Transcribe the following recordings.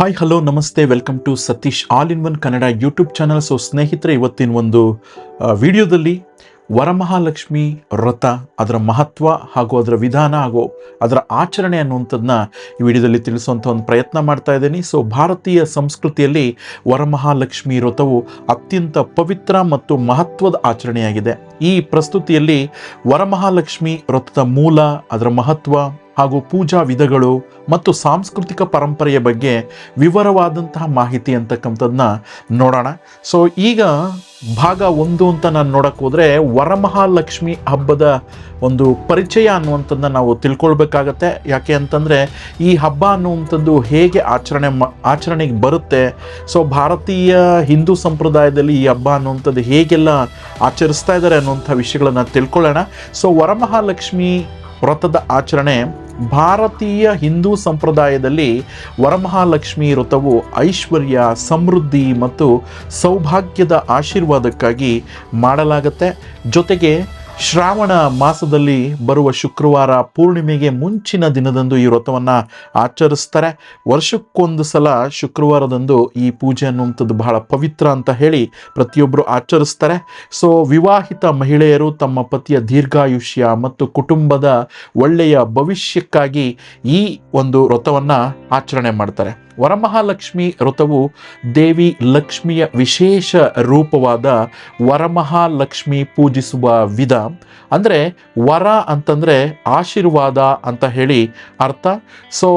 Hi hello ನಮಸ್ತೆ welcome to Satish all in one Kannada YouTube channel so ಸ್ನೇಹಿತರೆ ಇವತ್ತಿನ ಒಂದು ವಿಡಿಯೋದಲ್ಲಿ ವರಮಹಾಲಕ್ಷ್ಮಿ ವ್ರತ, ಅದರ ಮಹತ್ವ ಹಾಗೂ ಅದರ ವಿಧಾನ ಹಾಗೂ ಅದರ ಆಚರಣೆ ಅನ್ನುವಂಥದ್ದನ್ನ ಈ ವಿಡಿಯೋದಲ್ಲಿ ತಿಳಿಸುವಂಥ ಒಂದು ಪ್ರಯತ್ನ ಮಾಡ್ತಾ ಇದ್ದೀನಿ. ಸೊ ಭಾರತೀಯ ಸಂಸ್ಕೃತಿಯಲ್ಲಿ ವರಮಹಾಲಕ್ಷ್ಮಿ ವ್ರತವು ಅತ್ಯಂತ ಪವಿತ್ರ ಮತ್ತು ಮಹತ್ವದ ಆಚರಣೆಯಾಗಿದೆ. ಈ ಪ್ರಸ್ತುತಿಯಲ್ಲಿ ವರಮಹಾಲಕ್ಷ್ಮಿ ವ್ರತದ ಮೂಲ, ಅದರ ಮಹತ್ವ ಹಾಗೂ ಪೂಜಾ ವಿಧಗಳು ಮತ್ತು ಸಾಂಸ್ಕೃತಿಕ ಪರಂಪರೆಯ ಬಗ್ಗೆ ವಿವರವಾದಂತಹ ಮಾಹಿತಿ ಅಂತಕ್ಕಂಥದ್ದನ್ನ ನೋಡೋಣ. ಸೊ ಈಗ ಭಾಗ ಒಂದು ಅಂತ ನಾನು ನೋಡಕ್ಕೆ ಹೋದರೆ ವರಮಹಾಲಕ್ಷ್ಮಿ ಹಬ್ಬದ ಒಂದು ಪರಿಚಯ ಅನ್ನುವಂಥದ್ದನ್ನ ನಾವು ತಿಳ್ಕೊಳ್ಬೇಕಾಗತ್ತೆ. ಯಾಕೆ ಅಂತಂದರೆ ಈ ಹಬ್ಬ ಅನ್ನುವಂಥದ್ದು ಹೇಗೆ ಆಚರಣೆ ಮ, ಆಚರಣೆಗೆ ಬರುತ್ತೆ. ಸೊ ಭಾರತೀಯ ಹಿಂದೂ ಸಂಪ್ರದಾಯದಲ್ಲಿ ಈ ಹಬ್ಬ ಅನ್ನುವಂಥದ್ದು ಹೇಗೆಲ್ಲ ಆಚರಿಸ್ತಾ ಇದ್ದಾರೆ ಅನ್ನುವಂಥ ವಿಷಯಗಳನ್ನು ತಿಳ್ಕೊಳ್ಳೋಣ. ಸೊ ವರಮಹಾಲಕ್ಷ್ಮಿ ವ್ರತದ ಆಚರಣೆ ಭಾರತೀಯ ಹಿಂದೂ ಸಂಪ್ರದಾಯದಲ್ಲಿ ವರಮಹಾಲಕ್ಷ್ಮಿ ವ್ರತವು ಐಶ್ವರ್ಯ ಸಮೃದ್ಧಿ ಮತ್ತು ಸೌಭಾಗ್ಯದ ಆಶೀರ್ವಾದಕ್ಕಾಗಿ ಮಾಡಲಾಗುತ್ತೆ. ಜೊತೆಗೆ ಶ್ರಾವಣ ಮಾಸದಲ್ಲಿ ಬರುವ ಶುಕ್ರವಾರ ಪೂರ್ಣಿಮೆಗೆ ಮುಂಚಿನ ದಿನದಂದು ಈ ವ್ರತವನ್ನು ಆಚರಿಸ್ತಾರೆ. ವರ್ಷಕ್ಕೊಂದು ಸಲ ಶುಕ್ರವಾರದಂದು ಈ ಪೂಜೆ ಅನ್ನುವಂಥದ್ದು ಬಹಳ ಪವಿತ್ರ ಅಂತ ಹೇಳಿ ಪ್ರತಿಯೊಬ್ಬರು ಆಚರಿಸ್ತಾರೆ. ಸೊ, ವಿವಾಹಿತ ಮಹಿಳೆಯರು ತಮ್ಮ ಪತಿಯ ದೀರ್ಘಾಯುಷ್ಯ ಮತ್ತು ಕುಟುಂಬದ ಒಳ್ಳೆಯ ಭವಿಷ್ಯಕ್ಕಾಗಿ ಈ ಒಂದು ವ್ರತವನ್ನು ಆಚರಣೆ ಮಾಡ್ತಾರೆ. ವರಮಹಾಲಕ್ಷ್ಮಿ ವ್ರತವು ದೇವಿ ಲಕ್ಷ್ಮಿಯ ವಿಶೇಷ ರೂಪವಾದ ವರಮಹಾಲಕ್ಷ್ಮಿ ಪೂಜಿಸುವ ವಿಧ. ಅಂದರೆ ವರ ಅಂತಂದರೆ ಆಶೀರ್ವಾದ ಅಂತ ಹೇಳಿ ಅರ್ಥ. ಸೊ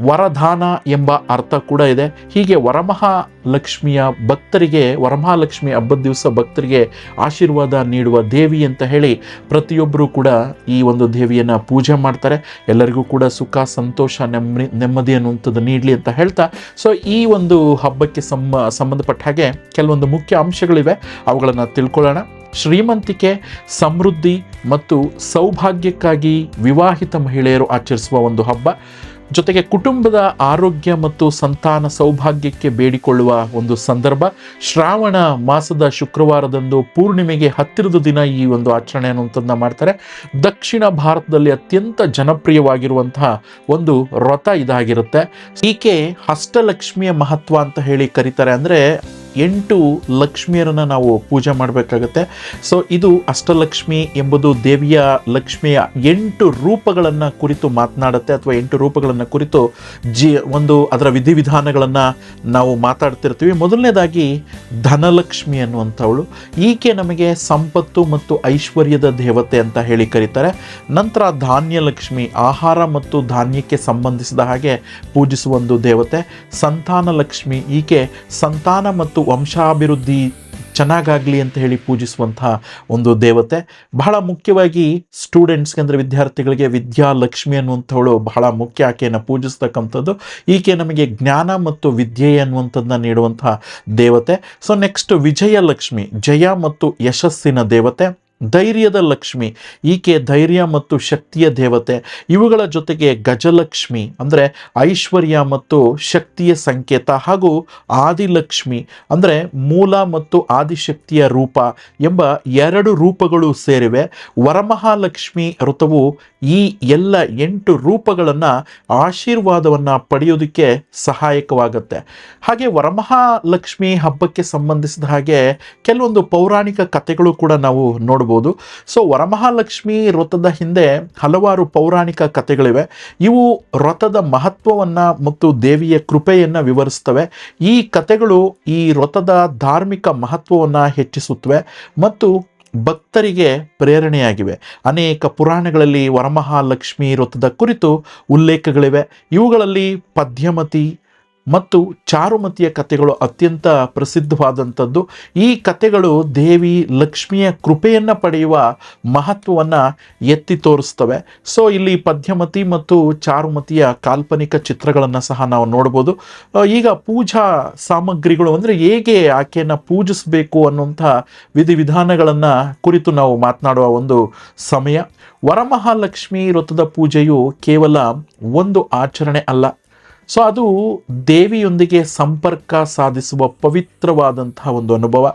ವರದಾನ ಎಂಬ ಅರ್ಥ ಕೂಡ ಇದೆ. ಹೀಗೆ ವರಮಹಾಲಕ್ಷ್ಮಿಯ ಭಕ್ತರಿಗೆ, ವರಮಹಾಲಕ್ಷ್ಮಿ ಹಬ್ಬದ ದಿವಸ ಭಕ್ತರಿಗೆ ಆಶೀರ್ವಾದ ನೀಡುವ ದೇವಿ ಅಂತ ಹೇಳಿ ಪ್ರತಿಯೊಬ್ಬರು ಕೂಡ ಈ ಒಂದು ದೇವಿಯನ್ನು ಪೂಜೆ ಮಾಡ್ತಾರೆ. ಎಲ್ಲರಿಗೂ ಕೂಡ ಸುಖ, ಸಂತೋಷ, ನೆಮ್ಮದಿ ನೆಮ್ಮದಿ ಅನ್ನುವಂಥದ್ದು ನೀಡಲಿ ಅಂತ ಹೇಳ್ತಾ. ಸೊ ಈ ಒಂದು ಹಬ್ಬಕ್ಕೆ ಸಂಬ, ಸಂಬಂಧಪಟ್ಟ ಹಾಗೆ ಕೆಲವೊಂದು ಮುಖ್ಯ ಅಂಶಗಳಿವೆ. ಅವುಗಳನ್ನು ತಿಳ್ಕೊಳ್ಳೋಣ. ಶ್ರೀಮಂತಿಕೆ, ಸಮೃದ್ಧಿ ಮತ್ತು ಸೌಭಾಗ್ಯಕ್ಕಾಗಿ ವಿವಾಹಿತ ಮಹಿಳೆಯರು ಆಚರಿಸುವ ಒಂದು ಹಬ್ಬ. ಜೊತೆಗೆ ಕುಟುಂಬದ ಆರೋಗ್ಯ ಮತ್ತು ಸಂತಾನ ಸೌಭಾಗ್ಯಕ್ಕೆ ಬೇಡಿಕೊಳ್ಳುವ ಒಂದು ಸಂದರ್ಭ. ಶ್ರಾವಣ ಮಾಸದ ಶುಕ್ರವಾರದಂದು ಪೂರ್ಣಿಮೆಗೆ ಹತ್ತಿರದ ದಿನ ಈ ಒಂದು ಆಚರಣೆ ಅನ್ನುವಂಥದ್ದನ್ನ ಮಾಡ್ತಾರೆ. ದಕ್ಷಿಣ ಭಾರತದಲ್ಲಿ ಅತ್ಯಂತ ಜನಪ್ರಿಯವಾಗಿರುವಂತಹ ಒಂದು ವ್ರತ ಇದಾಗಿರುತ್ತೆ. ಈಕೆ ಹಸ್ತಲಕ್ಷ್ಮಿಯ ಮಹತ್ವ ಅಂತ ಹೇಳಿ ಕರೀತಾರೆ. ಅಂದರೆ ಎಂಟು ಲಕ್ಷ್ಮಿಯರನ್ನು ನಾವು ಪೂಜೆ ಮಾಡಬೇಕಾಗತ್ತೆ. ಸೊ ಇದು ಅಷ್ಟಲಕ್ಷ್ಮಿ ಎಂಬುದು ದೇವಿಯ ಲಕ್ಷ್ಮಿಯ ಎಂಟು ರೂಪಗಳನ್ನು ಕುರಿತು ಮಾತನಾಡುತ್ತೆ ಅಥವಾ ಎಂಟು ರೂಪಗಳನ್ನು ಕುರಿತು ಜಿ ಒಂದು ಅದರ ವಿಧಿವಿಧಾನಗಳನ್ನು ನಾವು ಮಾತಾಡ್ತಿರ್ತೀವಿ. ಮೊದಲನೇದಾಗಿ ಧನಲಕ್ಷ್ಮಿ ಅನ್ನುವಂಥವಳು. ಈಕೆ ನಮಗೆ ಸಂಪತ್ತು ಮತ್ತು ಐಶ್ವರ್ಯದ ದೇವತೆ ಅಂತ ಹೇಳಿ ಕರೀತಾರೆ. ನಂತರ ಧಾನ್ಯಲಕ್ಷ್ಮಿ, ಆಹಾರ ಮತ್ತು ಧಾನ್ಯಕ್ಕೆ ಸಂಬಂಧಿಸಿದ ಹಾಗೆ ಪೂಜಿಸುವ ಒಂದು ದೇವತೆ. ಸಂತಾನ ಲಕ್ಷ್ಮಿ ಈಕೆ ಸಂತಾನ ಮತ್ತು ವಂಶಾಭಿವೃದ್ಧಿ ಚೆನ್ನಾಗಾಗಲಿ ಅಂತ ಹೇಳಿ ಪೂಜಿಸುವಂತಹ ಒಂದು ದೇವತೆ. ಬಹಳ ಮುಖ್ಯವಾಗಿ ಸ್ಟೂಡೆಂಟ್ಸ್ಗೆ ಅಂದರೆ ವಿದ್ಯಾರ್ಥಿಗಳಿಗೆ ವಿದ್ಯಾಲಕ್ಷ್ಮಿ ಅನ್ನುವಂಥವಳು ಬಹಳ ಮುಖ್ಯ. ಆಕೆಯನ್ನು ಪೂಜಿಸ್ತಕ್ಕಂಥದ್ದು ಈಕೆ ನಮಗೆ ಜ್ಞಾನ ಮತ್ತು ವಿದ್ಯೆ ಅನ್ನುವಂಥದ್ದನ್ನ ನೀಡುವಂತಹ ದೇವತೆ. ಸೊ ನೆಕ್ಸ್ಟ್ ವಿಜಯಲಕ್ಷ್ಮಿ, ಜಯ ಮತ್ತು ಯಶಸ್ಸಿನ ದೇವತೆ. ಧೈರ್ಯದ ಲಕ್ಷ್ಮಿ, ಈಕೆ ಧೈರ್ಯ ಮತ್ತು ಶಕ್ತಿಯ ದೇವತೆ. ಇವುಗಳ ಜೊತೆಗೆ ಗಜಲಕ್ಷ್ಮಿ ಅಂದರೆ ಐಶ್ವರ್ಯ ಮತ್ತು ಶಕ್ತಿಯ ಸಂಕೇತ ಹಾಗೂ ಆದಿಲಕ್ಷ್ಮಿ ಅಂದರೆ ಮೂಲ ಮತ್ತು ಆದಿಶಕ್ತಿಯ ರೂಪ ಎಂಬ ಎರಡು ರೂಪಗಳು ಸೇರಿವೆ. ವರಮಹಾಲಕ್ಷ್ಮಿ ವ್ರತವು ಈ ಎಲ್ಲ ಎಂಟು ರೂಪಗಳನ್ನು ಆಶೀರ್ವಾದವನ್ನು ಪಡೆಯೋದಕ್ಕೆ ಸಹಾಯಕವಾಗುತ್ತೆ. ಹಾಗೆ ವರಮಹಾಲಕ್ಷ್ಮಿ ಹಬ್ಬಕ್ಕೆ ಸಂಬಂಧಿಸಿದ ಹಾಗೆ ಕೆಲವೊಂದು ಪೌರಾಣಿಕ ಕಥೆಗಳು ಕೂಡ ನಾವು ನೋಡ್ಬೋದು. ಸೊ ವರಮಹಾಲಕ್ಷ್ಮಿ ವ್ರತದ ಹಿಂದೆ ಹಲವಾರು ಪೌರಾಣಿಕ ಕಥೆಗಳಿವೆ. ಇವು ವ್ರತದ ಮಹತ್ವವನ್ನು ಮತ್ತು ದೇವಿಯ ಕೃಪೆಯನ್ನು ವಿವರಿಸ್ತವೆ ಈ ಕಥೆಗಳು ಈ ವ್ರತದ ಧಾರ್ಮಿಕ ಮಹತ್ವವನ್ನು ಹೆಚ್ಚಿಸುತ್ತವೆ ಮತ್ತು ಭಕ್ತರಿಗೆ ಪ್ರೇರಣೆಯಾಗಿವೆ. ಅನೇಕ ಪುರಾಣಗಳಲ್ಲಿ ವರಮಹಾಲಕ್ಷ್ಮಿ ವ್ರತದ ಕುರಿತು ಉಲ್ಲೇಖಗಳಿವೆ. ಇವುಗಳಲ್ಲಿ ಪದ್ಯಮತಿ ಮತ್ತು ಚಾರುಮತಿಯ ಕಥೆಗಳು ಅತ್ಯಂತ ಪ್ರಸಿದ್ಧವಾದಂಥದ್ದು. ಈ ಕಥೆಗಳು ದೇವಿ ಲಕ್ಷ್ಮಿಯ ಕೃಪೆಯನ್ನು ಪಡೆಯುವ ಮಹತ್ವವನ್ನು ಎತ್ತಿ ತೋರಿಸ್ತವೆ. ಸೊ ಇಲ್ಲಿ ಪದ್ಯಮತಿ ಮತ್ತು ಚಾರುಮತಿಯ ಕಾಲ್ಪನಿಕ ಚಿತ್ರಗಳನ್ನು ಸಹ ನಾವು ನೋಡ್ಬೋದು. ಈಗ ಪೂಜಾ ಸಾಮಗ್ರಿಗಳು ಅಂದರೆ ಹೇಗೆ ಆಕೆಯನ್ನು ಪೂಜಿಸಬೇಕು ಅನ್ನುವಂಥ ವಿಧಿವಿಧಾನಗಳನ್ನು ಕುರಿತು ನಾವು ಮಾತನಾಡುವ ಒಂದು ಸಮಯ. ವರಮಹಾಲಕ್ಷ್ಮಿ ವ್ರತದ ಪೂಜೆಯು ಕೇವಲ ಒಂದು ಆಚರಣೆ ಅಲ್ಲ. ಸೊ ಅದು ದೇವಿಯೊಂದಿಗೆ ಸಂಪರ್ಕ ಸಾಧಿಸುವ ಪವಿತ್ರವಾದಂತಹ ಒಂದು ಅನುಭವ.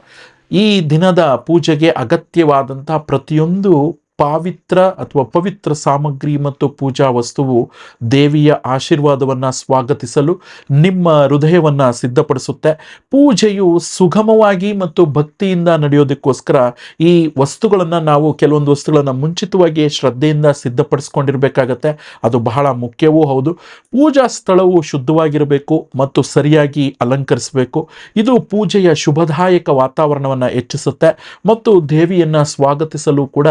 ಈ ದಿನದ ಪೂಜೆಗೆ ಅಗತ್ಯವಾದಂತಹ ಪ್ರತಿಯೊಂದು ಪಾವಿತ್ರ ಅಥವಾ ಪವಿತ್ರ ಸಾಮಗ್ರಿ ಮತ್ತು ಪೂಜಾ ವಸ್ತುವು ದೇವಿಯ ಆಶೀರ್ವಾದವನ್ನು ಸ್ವಾಗತಿಸಲು ನಿಮ್ಮ ಹೃದಯವನ್ನು ಸಿದ್ಧಪಡಿಸುತ್ತೆ. ಪೂಜೆಯು ಸುಗಮವಾಗಿ ಮತ್ತು ಭಕ್ತಿಯಿಂದ ನಡೆಯೋದಕ್ಕೋಸ್ಕರ ಈ ವಸ್ತುಗಳನ್ನು ನಾವು ಕೆಲವೊಂದು ವಸ್ತುಗಳನ್ನು ಮುಂಚಿತವಾಗಿ ಶ್ರದ್ಧೆಯಿಂದ ಸಿದ್ಧಪಡಿಸ್ಕೊಂಡಿರಬೇಕಾಗತ್ತೆ. ಅದು ಬಹಳ ಮುಖ್ಯವೂ ಹೌದು. ಪೂಜಾ ಸ್ಥಳವು ಶುದ್ಧವಾಗಿರಬೇಕು ಮತ್ತು ಸರಿಯಾಗಿ ಅಲಂಕರಿಸಬೇಕು. ಇದು ಪೂಜೆಯ ಶುಭದಾಯಕ ವಾತಾವರಣವನ್ನು ಹೆಚ್ಚಿಸುತ್ತೆ ಮತ್ತು ದೇವಿಯನ್ನು ಸ್ವಾಗತಿಸಲು ಕೂಡ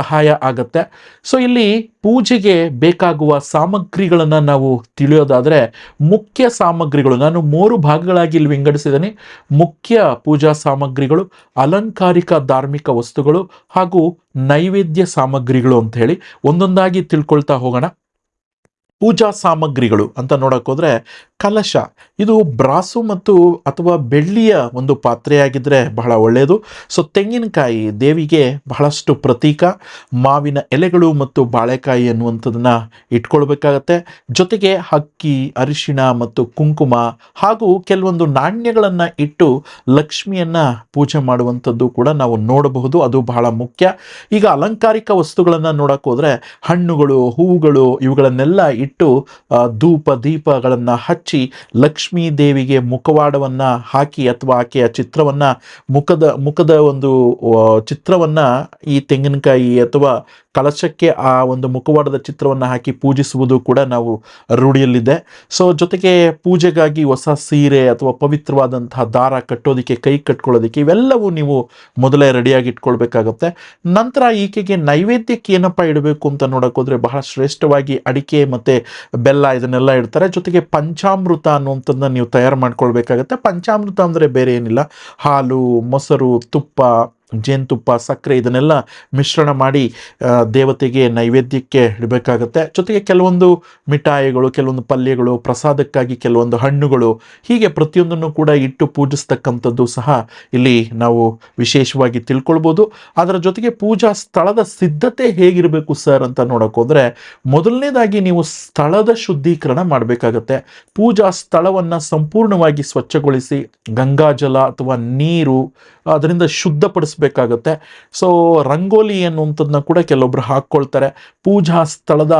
ಸಹಾಯ ಆಗತ್ತೆ. ಸೊ ಇಲ್ಲಿ ಪೂಜೆಗೆ ಬೇಕಾಗುವ ಸಾಮಗ್ರಿಗಳನ್ನು ನಾವು ತಿಳಿಯೋದಾದರೆ ಮುಖ್ಯ ಸಾಮಗ್ರಿಗಳು. ನಾನು ಮೂರು ಭಾಗಗಳಾಗಿ ಇಲ್ಲಿ ವಿಂಗಡಿಸಿದ್ದೀನಿ. ಮುಖ್ಯ ಪೂಜಾ ಸಾಮಗ್ರಿಗಳು, ಅಲಂಕಾರಿಕ ಧಾರ್ಮಿಕ ವಸ್ತುಗಳು ಹಾಗೂ ನೈವೇದ್ಯ ಸಾಮಗ್ರಿಗಳು ಅಂತ ಹೇಳಿ ಒಂದೊಂದಾಗಿ ತಿಳ್ಕೊಳ್ತಾ ಹೋಗೋಣ. ಪೂಜಾ ಸಾಮಗ್ರಿಗಳು ಅಂತ ನೋಡೋಕ್ಕೋದ್ರೆ ಕಲಶ. ಇದು ಬ್ರಾಸು ಮತ್ತು ಅಥವಾ ಬೆಳ್ಳಿಯ ಒಂದು ಪಾತ್ರೆಯಾಗಿದ್ದರೆ ಬಹಳ ಒಳ್ಳೆಯದು. ಸೊ ತೆಂಗಿನಕಾಯಿ ದೇವಿಗೆ ಬಹಳಷ್ಟು ಪ್ರತೀಕ. ಮಾವಿನ ಎಲೆಗಳು ಮತ್ತು ಬಾಳೆಕಾಯಿ ಅನ್ನುವಂಥದ್ದನ್ನು ಇಟ್ಕೊಳ್ಬೇಕಾಗತ್ತೆ. ಜೊತೆಗೆ ಹಕ್ಕಿ ಅರಿಶಿಣ ಮತ್ತು ಕುಂಕುಮ ಹಾಗೂ ಕೆಲವೊಂದು ನಾಣ್ಯಗಳನ್ನು ಇಟ್ಟು ಲಕ್ಷ್ಮಿಯನ್ನು ಪೂಜೆ ಮಾಡುವಂಥದ್ದು ಕೂಡ ನಾವು ನೋಡಬಹುದು. ಅದು ಬಹಳ ಮುಖ್ಯ. ಈಗ ಅಲಂಕಾರಿಕ ವಸ್ತುಗಳನ್ನು ನೋಡಕ್ ಹೋದರೆ ಹಣ್ಣುಗಳು, ಹೂವುಗಳು ಇವುಗಳನ್ನೆಲ್ಲ ಇಟ್ಟು ಧೂಪ, ದೀಪಗಳನ್ನು ಹಚ್ಚಿ ಲಕ್ಷ್ಮೀ ದೇವಿಗೆ ಮುಖವಾಡವನ್ನು ಹಾಕಿ ಅಥವಾ ಆಕೆಯ ಚಿತ್ರವನ್ನು ಮುಖದ ಮುಖದ ಒಂದು ಚಿತ್ರವನ್ನು ಈ ತೆಂಗಿನಕಾಯಿ ಅಥವಾ ಕಲಶಕ್ಕೆ ಆ ಒಂದು ಮುಖವಾಡದ ಚಿತ್ರವನ್ನು ಹಾಕಿ ಪೂಜಿಸುವುದು ಕೂಡ ನಾವು ರೂಢಿಯಲ್ಲಿದೆ. ಸೊ ಜೊತೆಗೆ ಪೂಜೆಗಾಗಿ ಹೊಸ ಸೀರೆ ಅಥವಾ ಪವಿತ್ರವಾದಂತಹ ದಾರ ಕಟ್ಟೋದಕ್ಕೆ, ಕೈ ಕಟ್ಕೊಳ್ಳೋದಕ್ಕೆ ಇವೆಲ್ಲವೂ ನೀವು ಮೊದಲೇ ರೆಡಿಯಾಗಿ ಇಟ್ಕೊಳ್ಬೇಕಾಗುತ್ತೆ. ನಂತರ ಈಕೆಗೆ ನೈವೇದ್ಯಕ್ಕೆ ಏನಪ್ಪ ಇಡಬೇಕು ಅಂತ ನೋಡಕ್ ಹೋದ್ರೆ ಬಹಳ ಶ್ರೇಷ್ಠವಾಗಿ ಅಡಿಕೆ ಮತ್ತೆ ಬೆಲ್ಲ ಇದನ್ನೆಲ್ಲ ಇಡ್ತಾರೆ. ಜೊತೆಗೆ ಪಂಚಾಮೃತ ಅನ್ನುವಂಥದ್ದನ್ನ ನೀವು ತಯಾರು ಮಾಡ್ಕೊಳ್ಬೇಕಾಗತ್ತೆ. ಪಂಚಾಮೃತ ಅಂದರೆ ಬೇರೆ ಏನಿಲ್ಲ. ಹಾಲು ಮೊಸರು ತುಪ್ಪ ಜೇನುತುಪ್ಪ, ಸಕ್ಕರೆ ಇದನ್ನೆಲ್ಲ ಮಿಶ್ರಣ ಮಾಡಿ ದೇವತೆಗೆ ನೈವೇದ್ಯಕ್ಕೆ ಇಡಬೇಕಾಗತ್ತೆ. ಜೊತೆಗೆ ಕೆಲವೊಂದು ಮಿಠಾಯಿಗಳು, ಕೆಲವೊಂದು ಪಲ್ಯಗಳು, ಪ್ರಸಾದಕ್ಕಾಗಿ ಕೆಲವೊಂದು ಹಣ್ಣುಗಳು, ಹೀಗೆ ಪ್ರತಿಯೊಂದನ್ನು ಕೂಡ ಇಟ್ಟು ಪೂಜಿಸ್ತಕ್ಕಂಥದ್ದು ಸಹ ಇಲ್ಲಿ ನಾವು ವಿಶೇಷವಾಗಿ ತಿಳ್ಕೊಳ್ಬೋದು. ಅದರ ಜೊತೆಗೆ ಪೂಜಾ ಸ್ಥಳದ ಸಿದ್ಧತೆ ಹೇಗಿರಬೇಕು ಸರ್ ಅಂತ ನೋಡೋಕ್ಕೋದ್ರೆ ಮೊದಲನೇದಾಗಿ ನೀವು ಸ್ಥಳದ ಶುದ್ಧೀಕರಣ ಮಾಡಬೇಕಾಗತ್ತೆ. ಪೂಜಾ ಸ್ಥಳವನ್ನು ಸಂಪೂರ್ಣವಾಗಿ ಸ್ವಚ್ಛಗೊಳಿಸಿ ಗಂಗಾಜಲ ಅಥವಾ ನೀರು, ಅದರಿಂದ ಶುದ್ಧಪಡಿಸ್ಬೇಕಾಗತ್ತೆ ಸೊ ರಂಗೋಲಿ ಅನ್ನುವಂಥದ್ದನ್ನ ಕೂಡ ಕೆಲವೊಬ್ರು ಹಾಕ್ಕೊಳ್ತಾರೆ. ಪೂಜಾ ಸ್ಥಳದ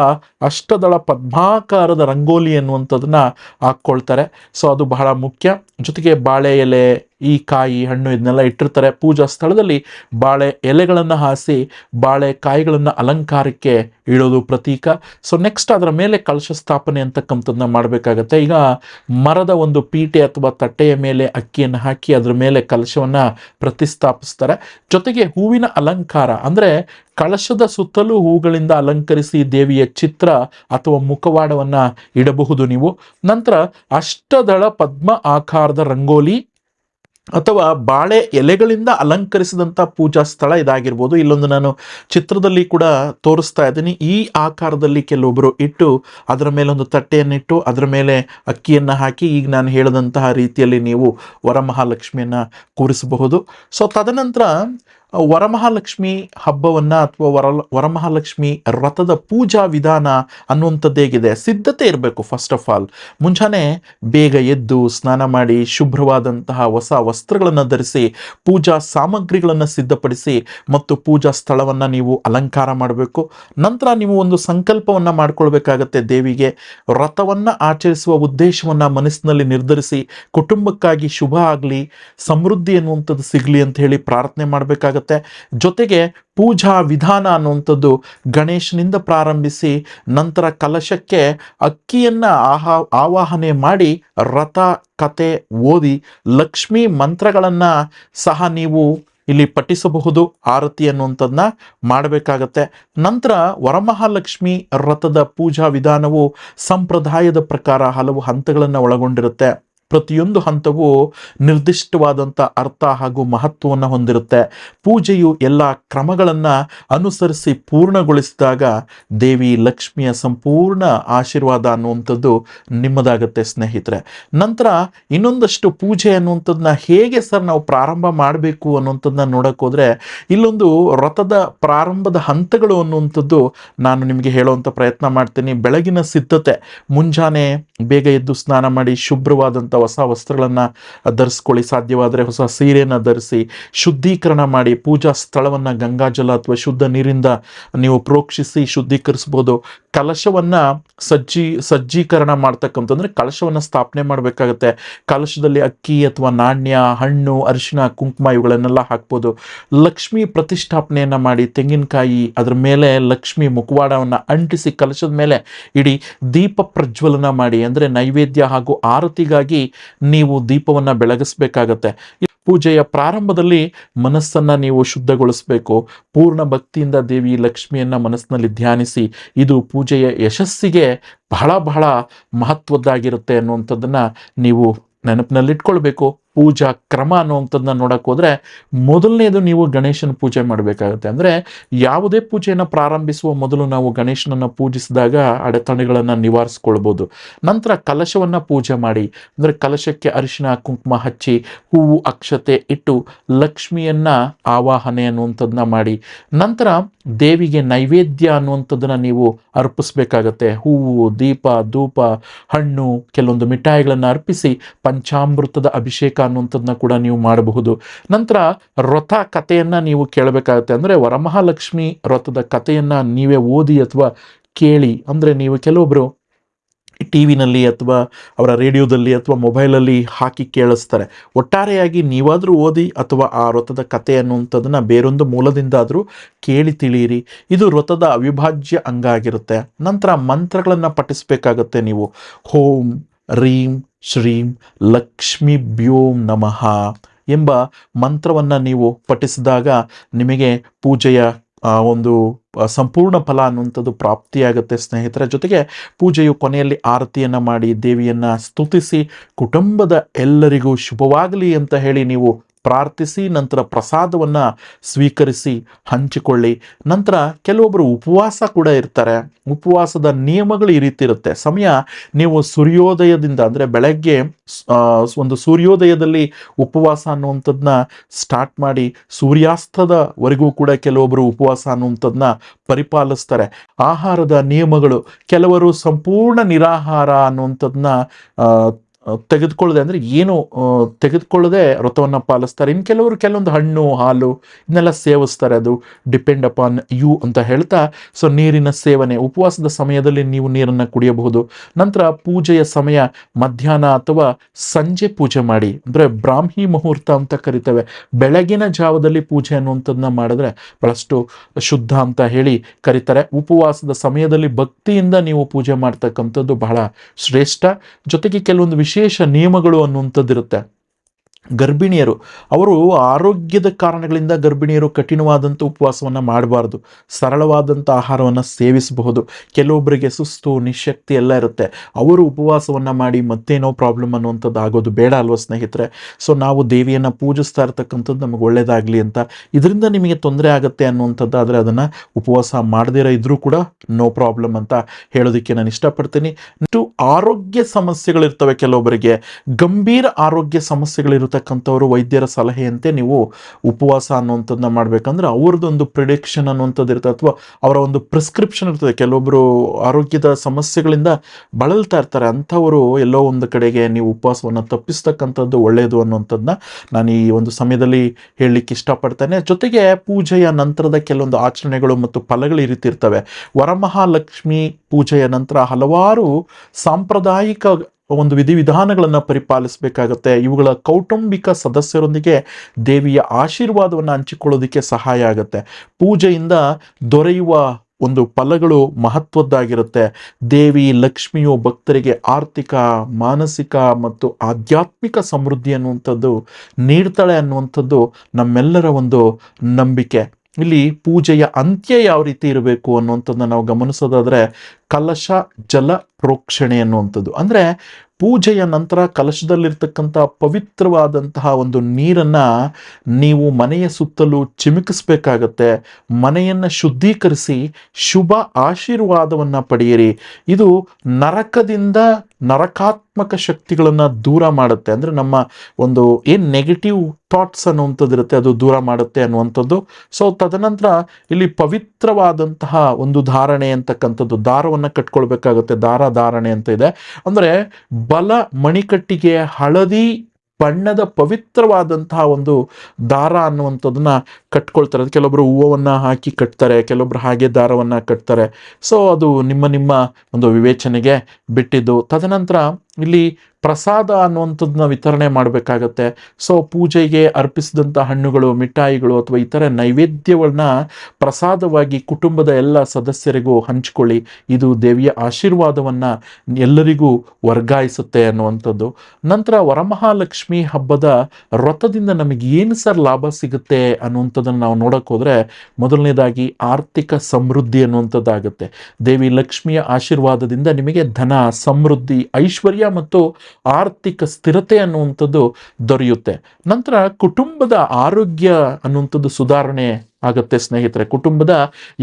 ಅಷ್ಟದಳ ಪದ್ಮಾಕಾರದ ರಂಗೋಲಿ ಅನ್ನುವಂಥದ್ದನ್ನ ಹಾಕ್ಕೊಳ್ತಾರೆ. ಸೊ ಅದು ಬಹಳ ಮುಖ್ಯ. ಜೊತೆಗೆ ಬಾಳೆ ಎಲೆ ಈ ಕಾಯಿ ಹಣ್ಣು ಇದನ್ನೆಲ್ಲ ಇಟ್ಟಿರ್ತಾರೆ. ಪೂಜಾ ಸ್ಥಳದಲ್ಲಿ ಬಾಳೆ ಎಲೆಗಳನ್ನು ಹಾಸಿ ಬಾಳೆ ಕಾಯಿಗಳನ್ನು ಅಲಂಕಾರಕ್ಕೆ ಇಡೋದು ಪ್ರತೀಕ. ಸೊ ನೆಕ್ಸ್ಟ್ ಅದರ ಮೇಲೆ ಕಲಶ ಸ್ಥಾಪನೆ ಅಂತಕ್ಕಂಥದ್ದನ್ನ ಮಾಡಬೇಕಾಗತ್ತೆ. ಈಗ ಮರದ ಒಂದು ಪೀಟೆ ಅಥವಾ ತಟ್ಟೆಯ ಮೇಲೆ ಅಕ್ಕಿಯನ್ನು ಹಾಕಿ ಅದರ ಮೇಲೆ ಕಲಶವನ್ನು ಪ್ರತಿಷ್ಠಾಪಿಸ್ತಾರೆ. ಜೊತೆಗೆ ಹೂವಿನ ಅಲಂಕಾರ ಅಂದರೆ ಕಳಶದ ಸುತ್ತಲೂ ಹೂಗಳಿಂದ ಅಲಂಕರಿಸಿ ದೇವಿಯ ಚಿತ್ರ ಅಥವಾ ಮುಖವಾಡವನ್ನು ಇಡಬಹುದು ನೀವು. ನಂತರ ಅಷ್ಟದಳ ಪದ್ಮ ಆಕಾರದ ರಂಗೋಲಿ ಅಥವಾ ಬಾಳೆ ಎಲೆಗಳಿಂದ ಅಲಂಕರಿಸಿದಂಥ ಪೂಜಾ ಸ್ಥಳ ಇದಾಗಿರ್ಬೋದು. ಇಲ್ಲೊಂದು ನಾನು ಚಿತ್ರದಲ್ಲಿ ಕೂಡ ತೋರಿಸ್ತಾ ಇದ್ದೀನಿ. ಈ ಆಕಾರದಲ್ಲಿ ಕೆಲವೊಬ್ಬರು ಇಟ್ಟು ಅದರ ಮೇಲೆ ಒಂದು ತಟ್ಟೆಯನ್ನಿಟ್ಟು ಅದರ ಮೇಲೆ ಅಕ್ಕಿಯನ್ನು ಹಾಕಿ ಈಗ ನಾನು ಹೇಳಿದಂತಹ ರೀತಿಯಲ್ಲಿ ನೀವು ವರಮಹಾಲಕ್ಷ್ಮಿಯನ್ನು ಕೂರಿಸಬಹುದು. ಸೊ ತದನಂತರ ವರಮಹಾಲಕ್ಷ್ಮಿ ಹಬ್ಬವನ್ನು ಅಥವಾ ವರ, ವರಮಹಾಲಕ್ಷ್ಮಿ ರಥದ ಪೂಜಾ ವಿಧಾನ ಅನ್ನುವಂಥದ್ದು ಹೇಗಿದೆ? ಸಿದ್ಧತೆ ಇರಬೇಕು ಫಸ್ಟ್ ಆಫ್ ಆಲ್ ಮುಂಜಾನೆ ಬೇಗ ಎದ್ದು ಸ್ನಾನ ಮಾಡಿ ಶುಭ್ರವಾದಂತಹ ಹೊಸ ವಸ್ತ್ರಗಳನ್ನು ಧರಿಸಿ, ಪೂಜಾ ಸಾಮಗ್ರಿಗಳನ್ನು ಸಿದ್ಧಪಡಿಸಿ ಮತ್ತು ಪೂಜಾ ಸ್ಥಳವನ್ನು ನೀವು ಅಲಂಕಾರ ಮಾಡಬೇಕು. ನಂತರ ನೀವು ಒಂದು ಸಂಕಲ್ಪವನ್ನು ಮಾಡಿಕೊಳ್ಬೇಕಾಗತ್ತೆ ದೇವಿಗೆ. ವ್ರತವನ್ನು ಆಚರಿಸುವ ಉದ್ದೇಶವನ್ನು ಮನಸ್ಸಿನಲ್ಲಿ ನಿರ್ಧರಿಸಿ, ಕುಟುಂಬಕ್ಕಾಗಿ ಶುಭ ಆಗಲಿ, ಸಮೃದ್ಧಿ ಅನ್ನುವಂಥದ್ದು ಸಿಗಲಿ ಅಂತ ಹೇಳಿ ಪ್ರಾರ್ಥನೆ ಮಾಡಬೇಕಾಗತ್ತೆ. ಜೊತೆಗೆ ಪೂಜಾ ವಿಧಾನ ಅನ್ನುವಂಥದ್ದು ಗಣೇಶನಿಂದ ಪ್ರಾರಂಭಿಸಿ ನಂತರ ಕಲಶಕ್ಕೆ ಅಕ್ಕಿಯನ್ನು ಆಹಾ, ಆವಾಹನೆ ಮಾಡಿ ರಥ ಕತೆ ಓದಿ ಲಕ್ಷ್ಮೀ ಮಂತ್ರಗಳನ್ನು ಸಹ ನೀವು ಇಲ್ಲಿ ಪಠಿಸಬಹುದು. ಆರತಿ ಅನ್ನುವಂಥದ್ದನ್ನ ಮಾಡಬೇಕಾಗತ್ತೆ. ನಂತರ ವರಮಹಾಲಕ್ಷ್ಮಿ ರಥದ ಪೂಜಾ ವಿಧಾನವು ಸಂಪ್ರದಾಯದ ಪ್ರಕಾರ ಹಲವು ಹಂತಗಳನ್ನು ಒಳಗೊಂಡಿರುತ್ತೆ. ಪ್ರತಿಯೊಂದು ಹಂತವು ನಿರ್ದಿಷ್ಟವಾದಂಥ ಅರ್ಥ ಹಾಗೂ ಮಹತ್ವವನ್ನು ಹೊಂದಿರುತ್ತೆ. ಪೂಜೆಯು ಎಲ್ಲ ಕ್ರಮಗಳನ್ನು ಅನುಸರಿಸಿ ಪೂರ್ಣಗೊಳಿಸಿದಾಗ ದೇವಿ ಲಕ್ಷ್ಮಿಯ ಸಂಪೂರ್ಣ ಆಶೀರ್ವಾದ ಅನ್ನುವಂಥದ್ದು ನಿಮ್ಮದಾಗತ್ತೆ ಸ್ನೇಹಿತರೆ. ನಂತರ ಇನ್ನೊಂದಷ್ಟು ಪೂಜೆ ಅನ್ನುವಂಥದ್ದನ್ನ ಹೇಗೆ ಸರ್ ನಾವು ಪ್ರಾರಂಭ ಮಾಡಬೇಕು ಅನ್ನುವಂಥದ್ದನ್ನ ನೋಡಕ್ಕೆ ಹೋದ್ರೆ ಇಲ್ಲೊಂದು ರಥದ ಪ್ರಾರಂಭದ ಹಂತಗಳು ಅನ್ನುವಂಥದ್ದು ನಾನು ನಿಮಗೆ ಹೇಳುವಂಥ ಪ್ರಯತ್ನ ಮಾಡ್ತೀನಿ. ಬೆಳಗಿನ ಸಿದ್ಧತೆ. ಮುಂಜಾನೆ ಬೇಗ ಎದ್ದು ಸ್ನಾನ ಮಾಡಿ ಶುಭ್ರವಾದಂಥ ಹೊಸ ವಸ್ತ್ರಗಳನ್ನು ಧರಿಸ್ಕೊಳ್ಳಿ. ಸಾಧ್ಯವಾದರೆ ಹೊಸ ಸೀರೆಯನ್ನು ಧರಿಸಿ, ಶುದ್ಧೀಕರಣ ಮಾಡಿ, ಪೂಜಾ ಸ್ಥಳವನ್ನು ಗಂಗಾಜಲ ಅಥವಾ ಶುದ್ಧ ನೀರಿಂದ ನೀವು ಪ್ರೋಕ್ಷಿಸಿ ಶುದ್ಧೀಕರಿಸ್ಬೋದು ಕಲಶವನ್ನು ಸಜ್ಜಿ, ಸಜ್ಜೀಕರಣ ಮಾಡ್ತಕ್ಕಂಥಂದ್ರೆ ಕಲಶವನ್ನು ಸ್ಥಾಪನೆ ಮಾಡಬೇಕಾಗತ್ತೆ. ಕಲಶದಲ್ಲಿ ಅಕ್ಕಿ ಅಥವಾ ನಾಣ್ಯ, ಹಣ್ಣು ಅರಿಶಿನ ಕುಂಕುಮ ಇವುಗಳನ್ನೆಲ್ಲ ಹಾಕ್ಬೋದು. ಲಕ್ಷ್ಮಿ ಪ್ರತಿಷ್ಠಾಪನೆಯನ್ನು ಮಾಡಿ ತೆಂಗಿನಕಾಯಿ ಅದರ ಮೇಲೆ ಲಕ್ಷ್ಮಿ ಮುಖವಾಡವನ್ನ ಅಂಟಿಸಿ ಕಲಶದ ಮೇಲೆ ಇಡೀ ದೀಪ ಪ್ರಜ್ವಲನ ಮಾಡಿ ಅಂದರೆ ನೈವೇದ್ಯ ಹಾಗೂ ಆರತಿಗಾಗಿ ನೀವು ದೀಪವನ್ನು ಬೆಳಗಿಸ್ಬೇಕಾಗತ್ತೆ. ಪೂಜೆಯ ಪ್ರಾರಂಭದಲ್ಲಿ ಮನಸ್ಸನ್ನು ನೀವು ಶುದ್ಧಗೊಳಿಸಬೇಕು. ಪೂರ್ಣ ಭಕ್ತಿಯಿಂದ ದೇವಿ ಲಕ್ಷ್ಮಿಯನ್ನು ಮನಸ್ಸಿನಲ್ಲಿ ಧ್ಯಾನಿಸಿ, ಇದು ಪೂಜೆಯ ಯಶಸ್ಸಿಗೆ ಬಹಳ ಬಹಳ ಮಹತ್ವದ್ದಾಗಿರುತ್ತೆ ಅನ್ನುವಂಥದ್ದನ್ನು ನೀವು ನೆನಪಿನಲ್ಲಿಟ್ಕೊಳ್ಬೇಕು. ಪೂಜಾ ಕ್ರಮ ಅನ್ನುವಂಥದ್ದನ್ನ ನೋಡಕ್ಕೆ ಹೋದರೆ ಮೊದಲನೇದು ನೀವು ಗಣೇಶನ ಪೂಜೆ ಮಾಡಬೇಕಾಗುತ್ತೆ. ಅಂದರೆ ಯಾವುದೇ ಪೂಜೆಯನ್ನು ಪ್ರಾರಂಭಿಸುವ ಮೊದಲು ನಾವು ಗಣೇಶನನ್ನು ಪೂಜಿಸಿದಾಗ ಅಡೆತಡೆಗಳನ್ನು ನಿವಾರಿಸ್ಕೊಳ್ಬೋದು. ನಂತರ ಕಲಶವನ್ನು ಪೂಜೆ ಮಾಡಿ, ಅಂದರೆ ಕಲಶಕ್ಕೆ ಅರಿಶಿನ ಕುಂಕುಮ ಹಚ್ಚಿ, ಹೂವು, ಅಕ್ಷತೆ ಇಟ್ಟು ಲಕ್ಷ್ಮಿಯನ್ನು ಆವಾಹನೆ ಅನ್ನುವಂಥದ್ದನ್ನ ಮಾಡಿ, ನಂತರ ದೇವಿಗೆ ನೈವೇದ್ಯ ಅನ್ನುವಂಥದ್ದನ್ನು ನೀವು ಅರ್ಪಿಸ್ಬೇಕಾಗತ್ತೆ. ಹೂವು, ದೀಪ, ಧೂಪ, ಹಣ್ಣು, ಕೆಲವೊಂದು ಮಿಠಾಯಿಗಳನ್ನು ಅರ್ಪಿಸಿ, ಪಂಚಾಮೃತದ ಅಭಿಷೇಕ ಅನ್ನುವಂಥದ್ದನ್ನ ಕೂಡ ನೀವು ಮಾಡಬಹುದು. ನಂತರ ವ್ರತ ಕಥೆಯನ್ನು ನೀವು ಕೇಳಬೇಕಾಗುತ್ತೆ. ಅಂದರೆ ವರಮಹಾಲಕ್ಷ್ಮಿ ವ್ರತದ ಕಥೆಯನ್ನು ನೀವೇ ಓದಿ ಅಥವಾ ಕೇಳಿ. ಅಂದರೆ ನೀವು ಕೆಲವೊಬ್ಬರು ಟಿ ವಿನಲ್ಲಿ ಅಥವಾ ಅವರ ರೇಡಿಯೋದಲ್ಲಿ ಅಥವಾ ಮೊಬೈಲಲ್ಲಿ ಹಾಕಿ ಕೇಳಿಸ್ತಾರೆ. ಒಟ್ಟಾರೆಯಾಗಿ ನೀವಾದರೂ ಓದಿ ಅಥವಾ ಆ ವ್ರತದ ಕತೆ ಅನ್ನುವಂಥದ್ದನ್ನು ಬೇರೊಂದು ಮೂಲದಿಂದಾದರೂ ಕೇಳಿ ತಿಳಿಯಿರಿ. ಇದು ವ್ರತದ ಅವಿಭಾಜ್ಯ ಅಂಗ ಆಗಿರುತ್ತೆ. ನಂತರ ಮಂತ್ರಗಳನ್ನು ಪಠಿಸಬೇಕಾಗತ್ತೆ ನೀವು. ಹೋಂ ರೀಂ ಶ್ರೀಂ ಲಕ್ಷ್ಮೀಭ್ಯೋಂ ನಮಃ ಎಂಬ ಮಂತ್ರವನ್ನು ನೀವು ಪಠಿಸಿದಾಗ ನಿಮಗೆ ಪೂಜೆಯ ಒಂದು ಸಂಪೂರ್ಣ ಫಲ ಅನ್ನುವಂಥದ್ದು ಪ್ರಾಪ್ತಿಯಾಗುತ್ತೆ ಸ್ನೇಹಿತರ ಜೊತೆಗೆ ಪೂಜೆಯು ಕೊನೆಯಲ್ಲಿ ಆರತಿಯನ್ನು ಮಾಡಿ ದೇವಿಯನ್ನು ಸ್ತುತಿಸಿ ಕುಟುಂಬದ ಎಲ್ಲರಿಗೂ ಶುಭವಾಗಲಿ ಅಂತ ಹೇಳಿ ನೀವು ಪ್ರಾರ್ಥಿಸಿ, ನಂತರ ಪ್ರಸಾದವನ್ನು ಸ್ವೀಕರಿಸಿ, ಹಂಚಿಕೊಳ್ಳಿ. ನಂತರ ಕೆಲವೊಬ್ಬರು ಉಪವಾಸ ಕೂಡ ಇರ್ತಾರೆ. ಉಪವಾಸದ ನಿಯಮಗಳು ಈ ರೀತಿ ಇರುತ್ತೆ. ಸಮಯ ನೀವು ಸೂರ್ಯೋದಯದಿಂದ ಅಂದರೆ ಬೆಳಗ್ಗೆ ಒಂದು ಸೂರ್ಯೋದಯದಲ್ಲಿ ಉಪವಾಸ ಅನ್ನುವಂಥದ್ದನ್ನ ಸ್ಟಾರ್ಟ್ ಮಾಡಿ ಸೂರ್ಯಾಸ್ತದವರೆಗೂ ಕೂಡ ಕೆಲವೊಬ್ಬರು ಉಪವಾಸ ಅನ್ನುವಂಥದ್ದನ್ನ ಪರಿಪಾಲಿಸ್ತಾರೆ. ಆಹಾರದ ನಿಯಮಗಳು ಕೆಲವರು ಸಂಪೂರ್ಣ ನಿರಾಹಾರ ಅನ್ನುವಂಥದ್ದನ್ನ ತೆಗೆದುಕೊಳ್ಳದೆ ಅಂದರೆ ಏನು ತೆಗೆದುಕೊಳ್ಳದೆ ವ್ರತವನ್ನು ಪಾಲಿಸ್ತಾರೆ. ಇನ್ನು ಕೆಲವರು ಕೆಲವೊಂದು ಹಣ್ಣು, ಹಾಲು ಇದನ್ನೆಲ್ಲ ಸೇವಿಸ್ತಾರೆ. ಅದು ಡಿಪೆಂಡ್ ಅಪಾನ್ ಯು ಅಂತ ಹೇಳ್ತಾ ಸೊ ನೀರಿನ ಸೇವನೆ, ಉಪವಾಸದ ಸಮಯದಲ್ಲಿ ನೀವು ನೀರನ್ನು ಕುಡಿಯಬಹುದು. ನಂತರ ಪೂಜೆಯ ಸಮಯ, ಮಧ್ಯಾಹ್ನ ಅಥವಾ ಸಂಜೆ ಪೂಜೆ ಮಾಡಿ. ಅಂದರೆ ಬ್ರಾಹ್ಮಿ ಮುಹೂರ್ತ ಅಂತ ಕರಿತೇವೆ. ಬೆಳಗಿನ ಜಾವದಲ್ಲಿ ಪೂಜೆ ಅನ್ನುವಂಥದ್ದನ್ನ ಮಾಡಿದ್ರೆ ಬಹಳಷ್ಟು ಶುದ್ಧ ಅಂತ ಹೇಳಿ ಕರೀತಾರೆ. ಉಪವಾಸದ ಸಮಯದಲ್ಲಿ ಭಕ್ತಿಯಿಂದ ನೀವು ಪೂಜೆ ಮಾಡ್ತಕ್ಕಂಥದ್ದು ಬಹಳ ಶ್ರೇಷ್ಠ. ಜೊತೆಗೆ ಕೆಲವೊಂದು ವಿಶೇಷ ನಿಯಮಗಳು ಅನ್ನುವಂಥದ್ದಿರುತ್ತೆ. ಗರ್ಭಿಣಿಯರು. ಅವರು ಆರೋಗ್ಯದ ಕಾರಣಗಳಿಂದ ಗರ್ಭಿಣಿಯರು ಕಠಿಣವಾದಂಥ ಉಪವಾಸವನ್ನು ಮಾಡಬಾರ್ದು. ಸರಳವಾದಂಥ ಆಹಾರವನ್ನು ಸೇವಿಸಬಹುದು. ಕೆಲವೊಬ್ಬರಿಗೆ ಸುಸ್ತು, ನಿಶಕ್ತಿ ಎಲ್ಲ ಇರುತ್ತೆ. ಅವರು ಉಪವಾಸವನ್ನು ಮಾಡಿ ಮತ್ತೇನೋ ಪ್ರಾಬ್ಲಮ್ ಅನ್ನುವಂಥದ್ದು ಆಗೋದು ಬೇಡ ಅಲ್ವ ಸ್ನೇಹಿತರೆ? ಸೊ ನಾವು ದೇವಿಯನ್ನು ಪೂಜಿಸ್ತಾ ಇರ್ತಕ್ಕಂಥದ್ದು ನಮಗೆ ಒಳ್ಳೆಯದಾಗಲಿ ಅಂತ. ಇದರಿಂದ ನಿಮಗೆ ತೊಂದರೆ ಆಗುತ್ತೆ ಅನ್ನುವಂಥದ್ದು ಆದರೆ ಅದನ್ನು ಉಪವಾಸ ಮಾಡದಿರೋ ಇದ್ದರೂ ಕೂಡ ನೋ ಪ್ರಾಬ್ಲಮ್ ಅಂತ ಹೇಳೋದಕ್ಕೆ ನಾನು ಇಷ್ಟಪಡ್ತೀನಿ. ಆರೋಗ್ಯ ಸಮಸ್ಯೆಗಳಿರ್ತವೆ ಕೆಲವೊಬ್ಬರಿಗೆ. ಗಂಭೀರ ಆರೋಗ್ಯ ಸಮಸ್ಯೆಗಳಿರತಕ್ಕಂಥವ್ರು ವೈದ್ಯರ ಸಲಹೆಯಂತೆ ನೀವು ಉಪವಾಸ ಅನ್ನುವಂಥದ್ದನ್ನ ಮಾಡ್ಬೇಕಂದ್ರೆ ಅವ್ರದ್ದೊಂದು ಪ್ರಿಡಿಕ್ಷನ್ ಅನ್ನುವಂಥದ್ದು ಇರ್ತದೆ. ಅಥವಾ ಅವರ ಒಂದು ಪ್ರಿಸ್ಕ್ರಿಪ್ಷನ್ ಇರ್ತದೆ. ಕೆಲವೊಬ್ಬರು ಆರೋಗ್ಯದ ಸಮಸ್ಯೆಗಳಿಂದ ಬಳಲ್ತಾ ಇರ್ತಾರೆ. ಅಂಥವರು ಎಲ್ಲೋ ಒಂದು ಕಡೆಗೆ ನೀವು ಉಪವಾಸವನ್ನು ತಪ್ಪಿಸ್ತಕ್ಕಂಥದ್ದು ಒಳ್ಳೆಯದು ಅನ್ನುವಂಥದ್ದನ್ನ ನಾನು ಈ ಒಂದು ಸಮಯದಲ್ಲಿ ಹೇಳಲಿಕ್ಕೆ ಇಷ್ಟಪಡ್ತೇನೆ. ಜೊತೆಗೆ ಪೂಜೆಯ ನಂತರದ ಕೆಲವೊಂದು ಆಚರಣೆಗಳು ಮತ್ತು ಫಲಗಳು ಈ ವರಮಹಾಲಕ್ಷ್ಮಿ ಪೂಜೆಯ ನಂತರ ಹಲವಾರು ಸಾಂಪ್ರದಾಯಿಕ ಒಂದು ವಿಧಿವಿಧಾನಗಳನ್ನು ಪರಿಪಾಲಿಸಬೇಕಾಗತ್ತೆ. ಇವುಗಳ ಕೌಟುಂಬಿಕ ಸದಸ್ಯರೊಂದಿಗೆ ದೇವಿಯ ಆಶೀರ್ವಾದವನ್ನು ಹಂಚಿಕೊಳ್ಳೋದಕ್ಕೆ ಸಹಾಯ ಆಗುತ್ತೆ. ಪೂಜೆಯಿಂದ ದೊರೆಯುವ ಒಂದು ಫಲಗಳು ಮಹತ್ವದ್ದಾಗಿರುತ್ತೆ. ದೇವಿ ಲಕ್ಷ್ಮಿಯು ಭಕ್ತರಿಗೆ ಆರ್ಥಿಕ, ಮಾನಸಿಕ ಮತ್ತು ಆಧ್ಯಾತ್ಮಿಕ ಸಮೃದ್ಧಿ ಅನ್ನುವಂಥದ್ದು, ನೀಡ್ತಾಳೆ ಅನ್ನುವಂಥದ್ದು ನಮ್ಮೆಲ್ಲರ ಒಂದು ನಂಬಿಕೆ. ಇಲ್ಲಿ ಪೂಜೆಯ ಅಂತ್ಯ ಯಾವ ರೀತಿ ಇರಬೇಕು ಅನ್ನುವಂಥದ್ದನ್ನು ನಾವು ಗಮನಿಸೋದಾದ್ರೆ ಕಲಶ ಜಲ ಪ್ರೋಕ್ಷಣೆ ಅನ್ನುವಂಥದ್ದು. ಅಂದರೆ ಪೂಜೆಯ ನಂತರ ಕಲಶದಲ್ಲಿರ್ತಕ್ಕಂಥ ಪವಿತ್ರವಾದಂತಹ ಒಂದು ನೀರನ್ನು ನೀವು ಮನೆಯ ಸುತ್ತಲೂ ಚಿಮುಕಿಸ್ಬೇಕಾಗತ್ತೆ. ಮನೆಯನ್ನು ಶುದ್ಧೀಕರಿಸಿ ಶುಭ ಆಶೀರ್ವಾದವನ್ನು ಪಡೆಯಿರಿ. ಇದು ನರಕದಿಂದ ನರಕಾತ್ಮಕ ಶಕ್ತಿಗಳನ್ನು ದೂರ ಮಾಡುತ್ತೆ. ಅಂದರೆ ನಮ್ಮ ಒಂದು ಏನು ನೆಗೆಟಿವ್ ಥಾಟ್ಸ್ ಅನ್ನುವಂಥದ್ದು ಇರುತ್ತೆ, ಅದು ದೂರ ಮಾಡುತ್ತೆ ಅನ್ನುವಂಥದ್ದು. ಸೊ ತದನಂತರ ಇಲ್ಲಿ ಪವಿತ್ರವಾದಂತಹ ಒಂದು ಧಾರಣೆ ಅಂತಕ್ಕಂಥದ್ದು, ದಾರವನ್ನು ಕಟ್ಕೊಳ್ಬೇಕಾಗುತ್ತೆ, ದಾರ ಧಾರಣೆ ಅಂತ ಇದೆ. ಅಂದರೆ ಬಲ ಮಣಿಕಟ್ಟಿಗೆ ಹಳದಿ ಬಣ್ಣದ ಪವಿತ್ರವಾದಂತಹ ಒಂದು ದಾರ ಅನ್ನುವಂಥದ್ದನ್ನ ಕಟ್ಕೊಳ್ತಾರೆ. ಅದು ಕೆಲವೊಬ್ರು ಹೂವವನ್ನು ಹಾಕಿ ಕಟ್ತಾರೆ, ಕೆಲವೊಬ್ರು ಹಾಗೆ ದಾರವನ್ನು ಕಟ್ತಾರೆ. ಸೊ ಅದು ನಿಮ್ಮ ನಿಮ್ಮ ಒಂದು ವಿವೇಚನೆಗೆ ಬಿಟ್ಟಿದ್ದು. ತದನಂತರ ಇಲ್ಲಿ ಪ್ರಸಾದ ಅನ್ನುವಂಥದ್ದನ್ನ ವಿತರಣೆ ಮಾಡಬೇಕಾಗತ್ತೆ. ಸೊ ಪೂಜೆಗೆ ಅರ್ಪಿಸಿದಂಥ ಹಣ್ಣುಗಳು, ಮಿಠಾಯಿಗಳು ಅಥವಾ ಇತರ ನೈವೇದ್ಯಗಳನ್ನ ಪ್ರಸಾದವಾಗಿ ಕುಟುಂಬದ ಎಲ್ಲ ಸದಸ್ಯರಿಗೂ ಹಂಚಿಕೊಳ್ಳಿ. ಇದು ದೇವಿಯ ಆಶೀರ್ವಾದವನ್ನು ಎಲ್ಲರಿಗೂ ವರ್ಗಾಯಿಸುತ್ತೆ ಅನ್ನುವಂಥದ್ದು. ನಂತರ ವರಮಹಾಲಕ್ಷ್ಮಿ ಹಬ್ಬದ ವ್ರತದಿಂದ ನಮಗೆ ಏನು ಸರ್ ಲಾಭ ಸಿಗುತ್ತೆ ಅನ್ನುವಂಥದ್ದನ್ನು ನಾವು ನೋಡಕ್ಕೆ ಹೋದರೆ ಮೊದಲನೇದಾಗಿ ಆರ್ಥಿಕ ಸಮೃದ್ಧಿ ಅನ್ನುವಂಥದ್ದಾಗುತ್ತೆ. ದೇವಿ ಲಕ್ಷ್ಮಿಯ ಆಶೀರ್ವಾದದಿಂದ ನಿಮಗೆ ಧನ, ಸಮೃದ್ಧಿ, ಐಶ್ವರ್ಯ ಮತ್ತು ಆರ್ಥಿಕ ಸ್ಥಿರತೆ ಅನ್ನುವಂಥದ್ದು ದೊರೆಯುತ್ತೆ. ನಂತರ ಕುಟುಂಬದ ಆರೋಗ್ಯ ಅನ್ನುವಂಥದ್ದು ಸುಧಾರಣೆ ಆಗತ್ತೆ ಸ್ನೇಹಿತರೆ. ಕುಟುಂಬದ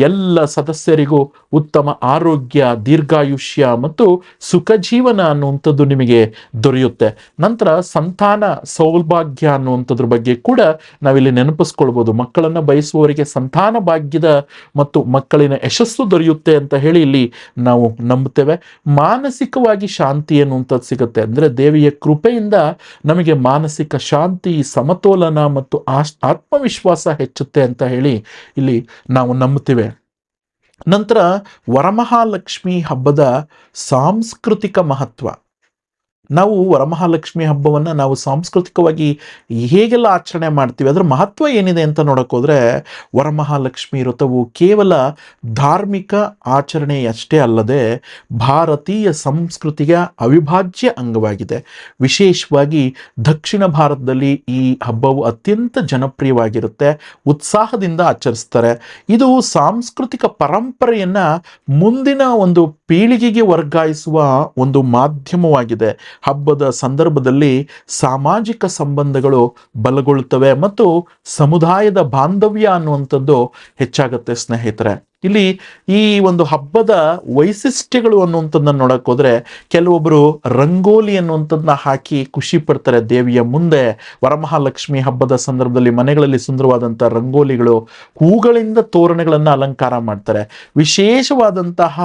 ಎಲ್ಲ ಸದಸ್ಯರಿಗೂ ಉತ್ತಮ ಆರೋಗ್ಯ, ದೀರ್ಘಾಯುಷ್ಯ ಮತ್ತು ಸುಖ ಜೀವನ ಅನ್ನುವಂಥದ್ದು ನಿಮಗೆ ದೊರೆಯುತ್ತೆ. ನಂತರ ಸಂತಾನ ಸೌಭಾಗ್ಯ ಅನ್ನುವಂಥದ್ರ ಬಗ್ಗೆ ಕೂಡ ನಾವಿಲ್ಲಿ ನೆನಪಿಸ್ಕೊಳ್ಬೋದು. ಮಕ್ಕಳನ್ನು ಬಯಸುವವರಿಗೆ ಸಂತಾನ ಭಾಗ್ಯದ ಮತ್ತು ಮಕ್ಕಳಿನ ಯಶಸ್ಸು ದೊರೆಯುತ್ತೆ ಅಂತ ಹೇಳಿ ಇಲ್ಲಿ ನಾವು ನಂಬುತ್ತೇವೆ. ಮಾನಸಿಕವಾಗಿ ಶಾಂತಿ ಅನ್ನುವಂಥದ್ದು ಸಿಗುತ್ತೆ. ಅಂದರೆ ದೇವಿಯ ಕೃಪೆಯಿಂದ ನಮಗೆ ಮಾನಸಿಕ ಶಾಂತಿ, ಸಮತೋಲನ ಮತ್ತು ಆತ್ಮವಿಶ್ವಾಸ ಹೆಚ್ಚುತ್ತೆ ಅಂತ ಹೇಳಿ ಇಲ್ಲಿ ನಾವು ನಂಬುತ್ತೇವೆ. ನಂತರ ವರಮಹಾಲಕ್ಷ್ಮಿ ಹಬ್ಬದ ಸಾಂಸ್ಕೃತಿಕ ಮಹತ್ವ. ನಾವು ವರಮಹಾಲಕ್ಷ್ಮಿ ಹಬ್ಬವನ್ನು ನಾವು ಸಾಂಸ್ಕೃತಿಕವಾಗಿ ಹೇಗೆಲ್ಲ ಆಚರಣೆ ಮಾಡ್ತೀವಿ, ಅದರ ಮಹತ್ವ ಏನಿದೆ ಅಂತ ನೋಡೋಕ್ಕೋದ್ರೆ ವರಮಹಾಲಕ್ಷ್ಮಿ ವ್ರತವು ಕೇವಲ ಧಾರ್ಮಿಕ ಆಚರಣೆಯಷ್ಟೇ ಅಲ್ಲದೆ ಭಾರತೀಯ ಸಂಸ್ಕೃತಿಯ ಅವಿಭಾಜ್ಯ ಅಂಗವಾಗಿದೆ. ವಿಶೇಷವಾಗಿ ದಕ್ಷಿಣ ಭಾರತದಲ್ಲಿ ಈ ಹಬ್ಬವು ಅತ್ಯಂತ ಜನಪ್ರಿಯವಾಗಿರುತ್ತೆ, ಉತ್ಸಾಹದಿಂದ ಆಚರಿಸ್ತಾರೆ. ಇದು ಸಾಂಸ್ಕೃತಿಕ ಪರಂಪರೆಯನ್ನು ಮುಂದಿನ ಒಂದು ಪೀಳಿಗೆಗೆ ವರ್ಗಾಯಿಸುವ ಒಂದು ಮಾಧ್ಯಮವಾಗಿದೆ. ಹಬ್ಬದ ಸಂದರ್ಭದಲ್ಲಿ ಸಾಮಾಜಿಕ ಸಂಬಂಧಗಳು ಬಲಗೊಳ್ಳುತ್ತವೆ ಮತ್ತು ಸಮುದಾಯದ ಬಾಂಧವ್ಯ ಅನ್ನುವಂಥದ್ದು ಹೆಚ್ಚಾಗುತ್ತೆ ಸ್ನೇಹಿತರೆ. ಇಲ್ಲಿ ಈ ಒಂದು ಹಬ್ಬದ ವೈಶಿಷ್ಟ್ಯಗಳು ಅನ್ನುವಂಥದ್ದನ್ನ ನೋಡಕ್ ಹೋದ್ರೆ ಕೆಲವೊಬ್ಬರು ರಂಗೋಲಿ ಅನ್ನುವಂಥದ್ದನ್ನ ಹಾಕಿ ಖುಷಿ ಪಡ್ತಾರೆ ದೇವಿಯ ಮುಂದೆ. ವರಮಹಾಲಕ್ಷ್ಮಿ ಹಬ್ಬದ ಸಂದರ್ಭದಲ್ಲಿ ಮನೆಗಳಲ್ಲಿ ಸುಂದರವಾದಂಥ ರಂಗೋಲಿಗಳು ಹೂಗಳಿಂದ ತೋರಣಗಳನ್ನು ಅಲಂಕಾರ ಮಾಡ್ತಾರೆ. ವಿಶೇಷವಾದಂತಹ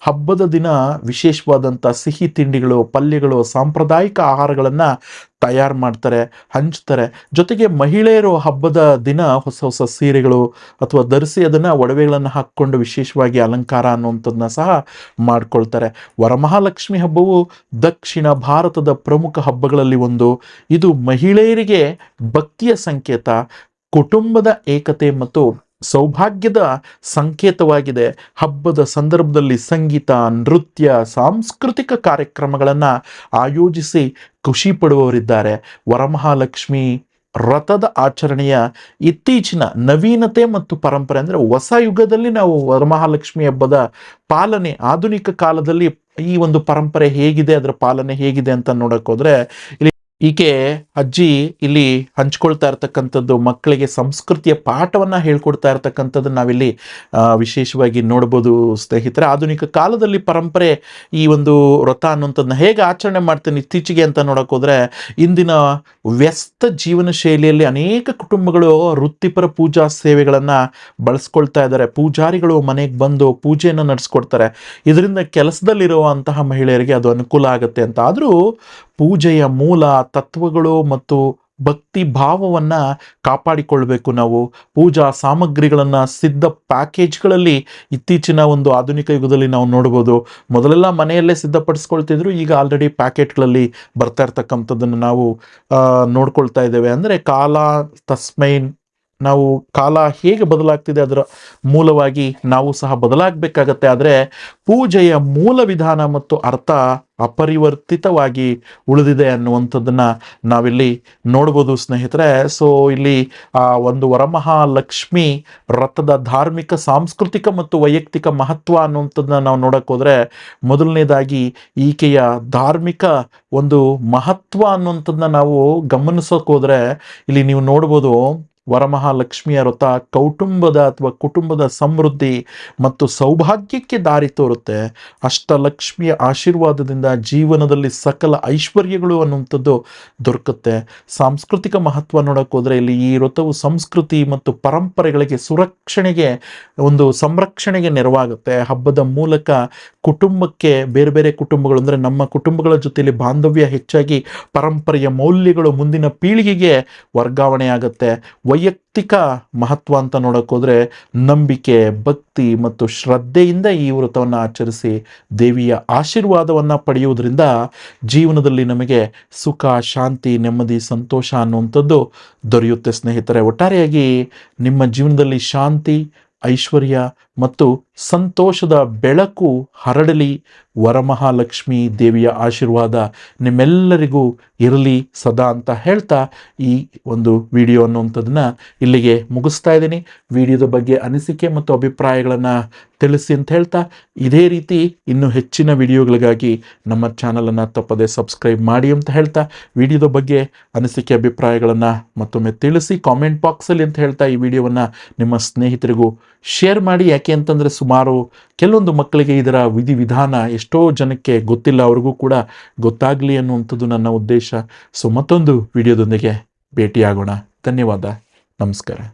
ಹಬ್ಬದ ದಿನ ವಿಶೇಷವಾದಂಥ ಸಿಹಿ ತಿಂಡಿಗಳು, ಪಲ್ಯಗಳು, ಸಾಂಪ್ರದಾಯಿಕ ಆಹಾರಗಳನ್ನು ತಯಾರು ಮಾಡ್ತಾರೆ, ಹಂಚ್ತಾರೆ. ಜೊತೆಗೆ ಮಹಿಳೆಯರು ಹಬ್ಬದ ದಿನ ಹೊಸ ಹೊಸ ಸೀರೆಗಳು ಅಥವಾ ಧರಿಸಿ ಅದನ್ನು ಒಡವೆಗಳನ್ನು ಹಾಕ್ಕೊಂಡು ವಿಶೇಷವಾಗಿ ಅಲಂಕಾರ ಅನ್ನುವಂಥದ್ದನ್ನ ಸಹ ಮಾಡ್ಕೊಳ್ತಾರೆ. ವರಮಹಾಲಕ್ಷ್ಮಿ ಹಬ್ಬವು ದಕ್ಷಿಣ ಭಾರತದ ಪ್ರಮುಖ ಹಬ್ಬಗಳಲ್ಲಿ ಒಂದು. ಇದು ಮಹಿಳೆಯರಿಗೆ ಭಕ್ತಿಯ ಸಂಕೇತ, ಕುಟುಂಬದ ಏಕತೆ ಮತ್ತು ಸೌಭಾಗ್ಯದ ಸಂಕೇತವಾಗಿದೆ. ಹಬ್ಬದ ಸಂದರ್ಭದಲ್ಲಿ ಸಂಗೀತ, ನೃತ್ಯ, ಸಾಂಸ್ಕೃತಿಕ ಕಾರ್ಯಕ್ರಮಗಳನ್ನು ಆಯೋಜಿಸಿ ಖುಷಿ ಪಡುವವರಿದ್ದಾರೆ. ವರಮಹಾಲಕ್ಷ್ಮಿ ರಥದ ಆಚರಣೆಯ ಇತ್ತೀಚಿನ ನವೀನತೆ ಮತ್ತು ಪರಂಪರೆ ಅಂದರೆ ಹೊಸ ಯುಗದಲ್ಲಿ ನಾವು ವರಮಹಾಲಕ್ಷ್ಮಿ ಹಬ್ಬದ ಪಾಲನೆ, ಆಧುನಿಕ ಕಾಲದಲ್ಲಿ ಈ ಒಂದು ಪರಂಪರೆ ಹೇಗಿದೆ, ಅದರ ಪಾಲನೆ ಹೇಗಿದೆ ಅಂತ ನೋಡೋಕ್ಕೋದ್ರೆ ಇಲ್ಲಿ ಈಕೆ ಅಜ್ಜಿ ಇಲ್ಲಿ ಹಂಚ್ಕೊಳ್ತಾ ಇರ್ತಕ್ಕಂಥದ್ದು, ಮಕ್ಕಳಿಗೆ ಸಂಸ್ಕೃತಿಯ ಪಾಠವನ್ನು ಹೇಳ್ಕೊಡ್ತಾ ಇರ್ತಕ್ಕಂಥದ್ದು ನಾವಿಲ್ಲಿ ವಿಶೇಷವಾಗಿ ನೋಡ್ಬೋದು ಸ್ನೇಹಿತರೆ. ಆಧುನಿಕ ಕಾಲದಲ್ಲಿ ಪರಂಪರೆ ಈ ಒಂದು ವ್ರತ ಅನ್ನುವಂಥದ್ದನ್ನ ಹೇಗೆ ಆಚರಣೆ ಮಾಡ್ತೇನೆ ಇತ್ತೀಚೆಗೆ ಅಂತ ನೋಡೋಕೋದ್ರೆ ಇಂದಿನ ವ್ಯಸ್ತ ಜೀವನ ಶೈಲಿಯಲ್ಲಿ ಅನೇಕ ಕುಟುಂಬಗಳು ವೃತ್ತಿಪರ ಪೂಜಾ ಸೇವೆಗಳನ್ನು ಬಳಸ್ಕೊಳ್ತಾ ಇದ್ದಾರೆ. ಪೂಜಾರಿಗಳು ಮನೆಗೆ ಬಂದು ಪೂಜೆಯನ್ನು ನಡೆಸ್ಕೊಡ್ತಾರೆ. ಇದರಿಂದ ಕೆಲಸದಲ್ಲಿರುವಂತಹ ಮಹಿಳೆಯರಿಗೆ ಅದು ಅನುಕೂಲ ಆಗುತ್ತೆ ಅಂತ. ಆದರೂ ಪೂಜೆಯ ಮೂಲ ತತ್ವಗಳು ಮತ್ತು ಭಕ್ತಿ ಭಾವವನ್ನು ಕಾಪಾಡಿಕೊಳ್ಬೇಕು ನಾವು. ಪೂಜಾ ಸಾಮಗ್ರಿಗಳನ್ನು ಸಿದ್ಧ ಪ್ಯಾಕೇಜ್ಗಳಲ್ಲಿ ಇತ್ತೀಚಿನ ಒಂದು ಆಧುನಿಕ ಯುಗದಲ್ಲಿ ನಾವು ನೋಡ್ಬೋದು. ಮೊದಲೆಲ್ಲ ಮನೆಯಲ್ಲೇ ಸಿದ್ಧಪಡಿಸ್ಕೊಳ್ತಿದ್ರು, ಈಗ ಆಲ್ರೆಡಿ ಪ್ಯಾಕೆಟ್ಗಳಲ್ಲಿ ಬರ್ತಾ ಇರ್ತಕ್ಕಂಥದ್ದನ್ನು ನಾವು ನೋಡ್ಕೊಳ್ತಾ ಇದ್ದೇವೆ. ಅಂದರೆ ಕಾಲ, ತಸ್ಮೈನ್ ನಾವು ಕಾಲ ಹೇಗೆ ಬದಲಾಗ್ತಿದೆ ಅದರ ಮೂಲವಾಗಿ ನಾವು ಸಹ ಬದಲಾಗಬೇಕಾಗತ್ತೆ. ಆದರೆ ಪೂಜೆಯ ಮೂಲ ವಿಧಾನ ಮತ್ತು ಅರ್ಥ ಅಪರಿವರ್ತಿತವಾಗಿ ಉಳಿದಿದೆ ಅನ್ನುವಂಥದ್ದನ್ನ ನಾವಿಲ್ಲಿ ನೋಡ್ಬೋದು ಸ್ನೇಹಿತರೆ. ಸೊ ಇಲ್ಲಿ, ಆ, ಒಂದು ವರಮಹಾಲಕ್ಷ್ಮಿ ರಥದ ಧಾರ್ಮಿಕ, ಸಾಂಸ್ಕೃತಿಕ ಮತ್ತು ವೈಯಕ್ತಿಕ ಮಹತ್ವ ಅನ್ನುವಂಥದ್ದನ್ನ ನಾವು ನೋಡಕ್ ಹೋದ್ರೆ ಮೊದಲನೇದಾಗಿ ಈಕೆಯ ಧಾರ್ಮಿಕ ಒಂದು ಮಹತ್ವ ಅನ್ನುವಂಥದ್ದನ್ನ ನಾವು ಗಮನಿಸೋಕೆ ಹೋದ್ರೆ ಇಲ್ಲಿ ನೀವು ನೋಡ್ಬೋದು ವರಮಹಾಲಕ್ಷ್ಮಿಯ ವ್ರತ ಕೌಟುಂಬದ ಅಥವಾ ಕುಟುಂಬದ ಸಮೃದ್ಧಿ ಮತ್ತು ಸೌಭಾಗ್ಯಕ್ಕೆ ದಾರಿ ತೋರುತ್ತೆ. ಅಷ್ಟಲಕ್ಷ್ಮಿಯ ಆಶೀರ್ವಾದದಿಂದ ಜೀವನದಲ್ಲಿ ಸಕಲ ಐಶ್ವರ್ಯಗಳು ಅನ್ನುವಂಥದ್ದು ದೊರಕುತ್ತೆ. ಸಾಂಸ್ಕೃತಿಕ ಮಹತ್ವ ನೋಡಕ್ ಹೋದ್ರೆ ಇಲ್ಲಿ ಈ ವ್ರತವು ಸಂಸ್ಕೃತಿ ಮತ್ತು ಪರಂಪರೆಗಳಿಗೆ ಸುರಕ್ಷಣೆಗೆ, ಒಂದು ಸಂರಕ್ಷಣೆಗೆ ನೆರವಾಗುತ್ತೆ. ಹಬ್ಬದ ಮೂಲಕ ಕುಟುಂಬಕ್ಕೆ, ಬೇರೆ ಬೇರೆ ಕುಟುಂಬಗಳು ಅಂದರೆ ನಮ್ಮ ಕುಟುಂಬಗಳ ಜೊತೆಯಲ್ಲಿ ಬಾಂಧವ್ಯ ಹೆಚ್ಚಾಗಿ ಪರಂಪರೆಯ ಮೌಲ್ಯಗಳು ಮುಂದಿನ ಪೀಳಿಗೆಗೆ ವರ್ಗಾವಣೆ ಆಗುತ್ತೆ. ವೈಯಕ್ತಿಕ ಮಹತ್ವ ಅಂತ ನೋಡೋಕ್ಕೋದ್ರೆ ನಂಬಿಕೆ, ಭಕ್ತಿ ಮತ್ತು ಶ್ರದ್ಧೆಯಿಂದ ಈ ವ್ರತವನ್ನು ಆಚರಿಸಿ ದೇವಿಯ ಆಶೀರ್ವಾದವನ್ನು ಪಡೆಯುವುದರಿಂದ ಜೀವನದಲ್ಲಿ ನಮಗೆ ಸುಖ, ಶಾಂತಿ, ನೆಮ್ಮದಿ, ಸಂತೋಷ ಅನ್ನುವಂಥದ್ದು ದೊರೆಯುತ್ತೆ ಸ್ನೇಹಿತರೆ. ಒಟ್ಟಾರೆಯಾಗಿ ನಿಮ್ಮ ಜೀವನದಲ್ಲಿ ಶಾಂತಿ, ಐಶ್ವರ್ಯ ಮತ್ತು ಸಂತೋಷದ ಬೆಳಕು ಹರಡಲಿ. ವರಮಹಾಲಕ್ಷ್ಮಿ ದೇವಿಯ ಆಶೀರ್ವಾದ ನಿಮ್ಮೆಲ್ಲರಿಗೂ ಇರಲಿ ಸದಾ ಅಂತ ಹೇಳ್ತಾ ಈ ಒಂದು ವಿಡಿಯೋ ಅನ್ನುವಂಥದ್ದನ್ನು ಇಲ್ಲಿಗೆ ಮುಗಿಸ್ತಾ ಇದ್ದೀನಿ. ವಿಡಿಯೋದ ಬಗ್ಗೆ ಅನಿಸಿಕೆ ಮತ್ತು ಅಭಿಪ್ರಾಯಗಳನ್ನು ತಿಳಿಸಿ ಅಂತ ಹೇಳ್ತಾ ಇದೇ ರೀತಿ ಇನ್ನೂ ಹೆಚ್ಚಿನ ವಿಡಿಯೋಗಳಿಗಾಗಿ ನಮ್ಮ ಚಾನಲನ್ನು ತಪ್ಪದೆ ಸಬ್ಸ್ಕ್ರೈಬ್ ಮಾಡಿ ಅಂತ ಹೇಳ್ತಾ ವಿಡಿಯೋದ ಬಗ್ಗೆ ಅನಿಸಿಕೆ, ಅಭಿಪ್ರಾಯಗಳನ್ನು ಮತ್ತೊಮ್ಮೆ ತಿಳಿಸಿ ಕಾಮೆಂಟ್ ಬಾಕ್ಸಲ್ಲಿ ಅಂತ ಹೇಳ್ತಾ ಈ ವಿಡಿಯೋವನ್ನು ನಿಮ್ಮ ಸ್ನೇಹಿತರಿಗೂ ಶೇರ್ ಮಾಡಿ. ಯಾಕೆ ಅಂತಂದರೆ ಸುಮಾರು ಕೆಲವೊಂದು ಮಕ್ಕಳಿಗೆ ಇದರ ವಿಧಿವಿಧಾನ ಎಷ್ಟೋ ಜನಕ್ಕೆ ಗೊತ್ತಿಲ್ಲ, ಅವ್ರಿಗೂ ಕೂಡ ಗೊತ್ತಾಗಲಿ ಅನ್ನುವಂಥದ್ದು ನನ್ನ ಉದ್ದೇಶ. ಸೊ ಮತ್ತೊಂದು ವಿಡಿಯೋದೊಂದಿಗೆ ಭೇಟಿಯಾಗೋಣ. ಧನ್ಯವಾದ. ನಮಸ್ಕಾರ.